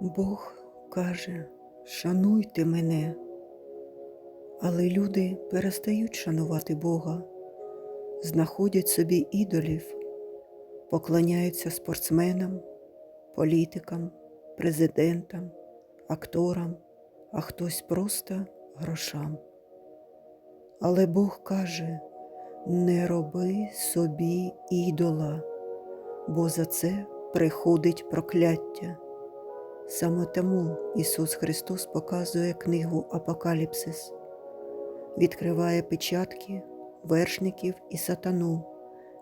Бог каже, шануйте мене, але люди перестають шанувати Бога, знаходять собі ідолів, поклоняються спортсменам, політикам, президентам, акторам, а хтось просто грошам. Але Бог каже, не роби собі ідола, бо за це приходить прокляття. Саме тому Ісус Христос показує книгу Апокаліпсис, відкриває печатки вершників і сатану,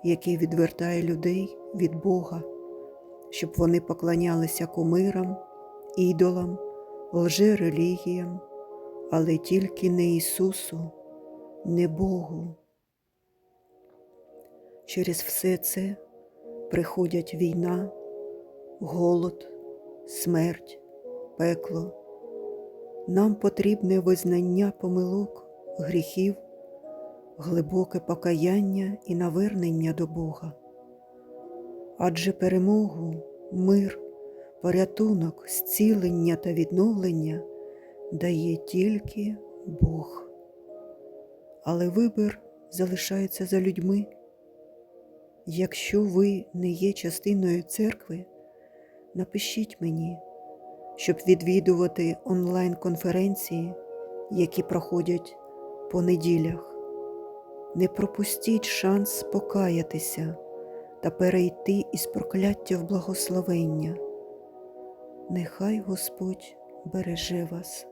який відвертає людей від Бога, щоб вони поклонялися кумирам, ідолам, лжерелігіям, але тільки не Ісусу, не Богу. Через все це приходять війна, голод, смерть, пекло. Нам потрібне визнання помилок, гріхів, глибоке покаяння і навернення до Бога. Адже перемогу, мир, порятунок, зцілення та відновлення дає тільки Бог. Але вибір залишається за людьми. Якщо ви не є частиною церкви, напишіть мені, щоб відвідувати онлайн-конференції, які проходять по неділях. Не пропустіть шанс покаятися та перейти із прокляття в благословення. Нехай Господь береже вас.